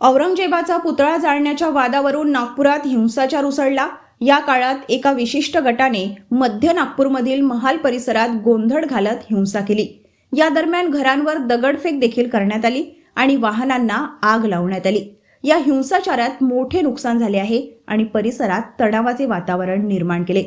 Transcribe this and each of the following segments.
औरंगजेबाचा पुतळा जाळण्याच्या वादावरून नागपुरात हिंसाचार उसळला. या काळात एका विशिष्ट गटाने मध्य नागपूरमधील महाल परिसरात गोंधळ घालत हिंसा केली. या दरम्यान घरांवर दगडफेक देखील करण्यात आली आणि वाहनांना आग लावण्यात आली. या हिंसाचारात मोठे नुकसान झाले आहे आणि परिसरात तणावाचे वातावरण निर्माण केले.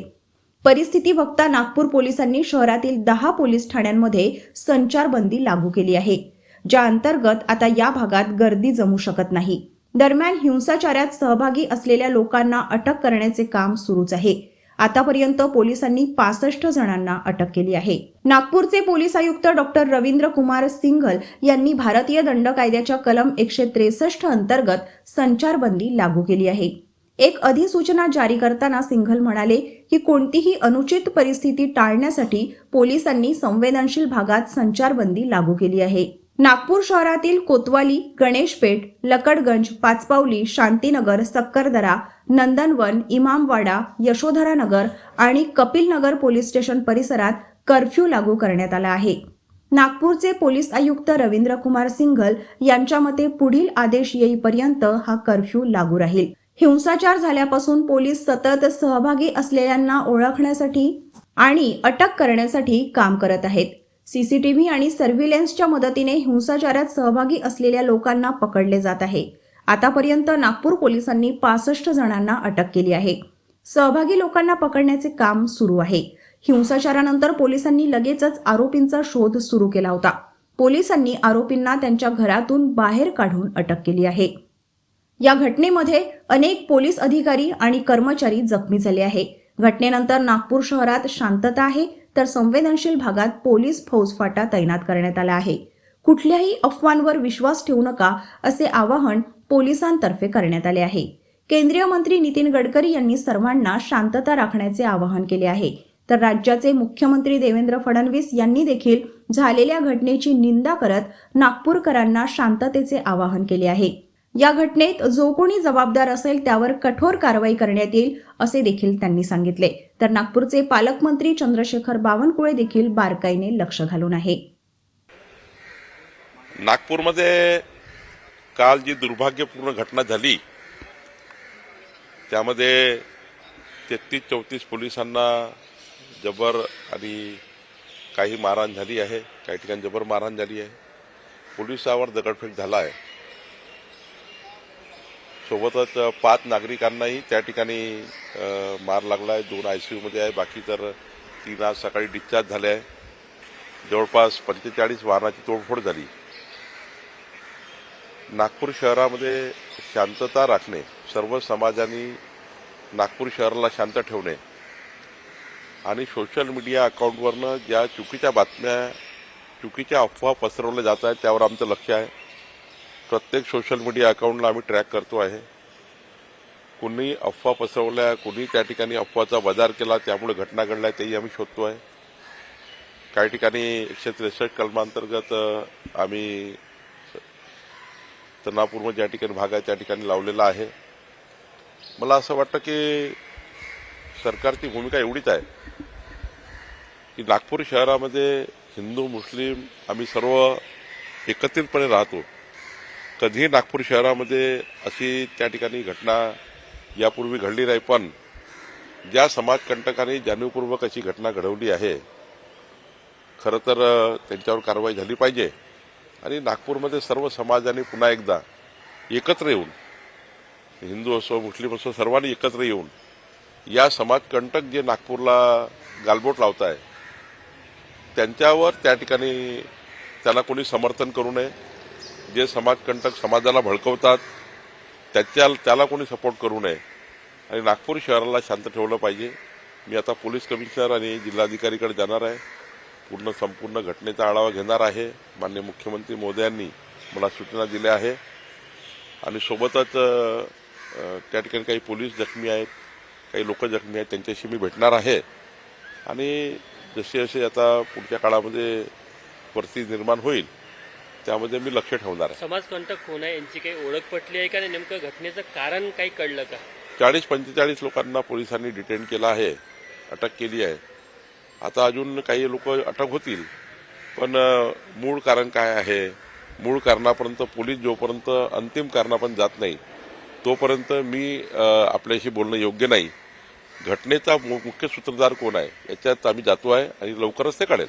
परिस्थिती बघता नागपूर पोलिसांनी शहरातील दहा पोलीस ठाण्यांमध्ये संचारबंदी लागू केली आहे. ज्या अंतर्गत आता या भागात गर्दी जमू शकत नाही. दरम्यान हिंसाचारात सहभागी असलेल्या लोकांना अटक करण्याचे काम सुरूच आहे. आतापर्यंत पोलिसांनी पासष्ट जणांना अटक केली आहे. नागपूरचे पोलीस आयुक्त डॉक्टर रवींद्र कुमार सिंघल यांनी भारतीय दंड कायद्याच्या कलम एकशे त्रेसष्ट अंतर्गत संचारबंदी लागू केली आहे. एक अधिसूचना जारी करताना सिंघल म्हणाले की कोणतीही अनुचित परिस्थिती टाळण्यासाठी पोलिसांनी संवेदनशील भागात संचारबंदी लागू केली आहे. नागपूर शहरातील कोतवाली गणेशपेठ लकडगंज पाचपावली शांतीनगर सक्करदरा नंदनवन इमामवाडा यशोधरा नगर आणि कपिलनगर पोलीस स्टेशन परिसरात कर्फ्यू लागू करण्यात आला आहे. नागपूरचे पोलीस आयुक्त रवींद्र कुमार सिंघल यांच्या मते पुढील आदेश येईपर्यंत हा कर्फ्यू लागू राहील. हिंसाचार झाल्यापासून पोलीस सतत सहभागी असलेल्यांना ओळखण्यासाठी आणि अटक करण्यासाठी काम करत आहेत. सीसीटीव्ही आणि सर्व्हिलन्सच्या मदतीने हिंसाचारात सहभागी असलेल्या लोकांना पकडले जात आहे. आतापर्यंत नागपूर पोलिसांनी पासष्ट जणांना अटक केली आहे. सहभागी लोकांना पकडण्याचे काम सुरू आहे. हिंसाचारानंतर पोलिसांनी लगेचच आरोपींचा शोध सुरू केला होता. पोलिसांनी आरोपींना त्यांच्या घरातून बाहेर काढून अटक केली आहे. या घटनेमध्ये अनेक पोलीस अधिकारी आणि कर्मचारी जखमी झाले आहे घटनेनंतर नागपूर शहरात शांतता आहे तर संवेदनशील भागात पोलीस फौजफाटा तैनात करण्यात आला आहे. कुठल्याही अफवांवर विश्वास ठेवू नका असे आवाहन पोलिसांतर्फे करण्यात आले आहे. केंद्रीय मंत्री नितीन गडकरी यांनी सर्वांना शांतता राखण्याचे आवाहन केले आहे. तर राज्याचे मुख्यमंत्री देवेंद्र फडणवीस यांनी देखील झालेल्या घटनेची निंदा करत नागपूरकरांना शांततेचे आवाहन केले आहे. या घटनेत जो कोणी जबाबदार असेल त्यावर कठोर कारवाई करण्यात येईल असे देखील त्यांनी सांगितले. तर नागपूरचे पालकमंत्री चंद्रशेखर बावनकुळे देखील बारकाईने लक्ष घालून आहे. नागपूरमध्ये काल जी दुर्भाग्यपूर्ण घटना झाली त्यामध्ये तेहतीस चौतीस पोलिसांना जबर आणि काही मारहाण झाली आहे. काही ठिकाणी जबर मारहाण झाली आहे. पोलिसावर दगडफेक झाला आहे. सोबतच पाच नागरिकांनाही त्या ठिकाणी मार लागला आहे दोन आय सी यूमध्ये आहे. बाकी तर तीन आज सकाळी डिस्चार्ज झाले आहे. जवळपास पंचेचाळीस वाहनाची तोडफोड झाली. नागपूर शहरामध्ये शांतता राखणे सर्व समाजाने नागपूर शहराला शांत ठेवणे आणि सोशल मीडिया अकाउंटवरनं ज्या चुकीच्या बातम्या चुकीच्या अफवा पसरवल्या जात आहेत त्यावर आमचं लक्ष आहे. प्रत्येक सोशल मीडिया अकाउंटला आम्ही ट्रॅक करतो आहे. कुणी अफवा पसरवल्या कुणी त्या ठिकाणी अफवाचा बाजार केला त्यामुळे घटना घडल्या तेही आम्ही शोधतो आहे. काही ठिकाणी एकशे त्रेसष्ट कलमांतर्गत आम्ही तनापूर ज्या ठिकाणी भाग आहे त्या ठिकाणी लावलेला आहे. मला असं वाटतं की सरकारची भूमिका एवढीच आहे की नागपूर शहरामध्ये हिंदू मुस्लिम आम्ही सर्व एकत्रितपणे राहतो. कधीही नागपूर शहरामध्ये अशी त्या ठिकाणी घटना यापूर्वी घडली नाही पण ज्या समाजकंटकांनी जाणीवपूर्वक अशी घटना घडवली आहे खरं तर त्यांच्यावर कारवाई झाली पाहिजे. आणि नागपूरमध्ये सर्व समाजाने पुन्हा एकदा एकत्र येऊन हिंदू असो मुस्लिम असो सर्वांनी एकत्र येऊन या समाजकंटक जे नागपूरला गालबोट लावत आहे त्यांच्यावर त्या ठिकाणी त्यांना कोणी समर्थन करू नये. जे समाजकंटक समाजाला भडकवतात त्याच्या त्याला कोणी सपोर्ट करू नये. आणि नागपूर शहराला शांत ठेवलं पाहिजे. मी आता पोलीस कमिशनर आणि जिल्हाधिकारीकडे जाणार आहे. पूर्ण संपूर्ण घटनेचा आढावा घेणार आहे. माननीय मुख्यमंत्री मोदयांनी मला सूचना दिल्या आहे. आणि सोबतच त्या ठिकाणी काही पोलीस जखमी आहेत. काही लोक जखमी आहेत. त्यांच्याशी मी भेटणार आहे. आणि जसे जसे आता पुढच्या काळामध्ये परिस्थिती निर्माण होईल त्यामध्ये मी लक्ष ठेवणार आहे. समाजकंटक कोण आहे यांची काही ओळख पटली आहे का? नेमकं घटनेचं कारण काही कळलं का? चाळीस पंचेचाळीस लोकांना पोलिसांनी डिटेन केलं आहे अटक केली आहे. आता अजून काही लोक अटक होतील पण मूळ कारण काय आहे? मूळ कारणापर्यंत पोलीस जोपर्यंत अंतिम कारणापर्यंत जात नाही तोपर्यंत मी आपल्याशी बोलणं योग्य नाही. घटनेचा मुख्य सूत्रधार कोण आहे याच्यात आम्ही जातो आहे आणि लवकरच ते कळेल.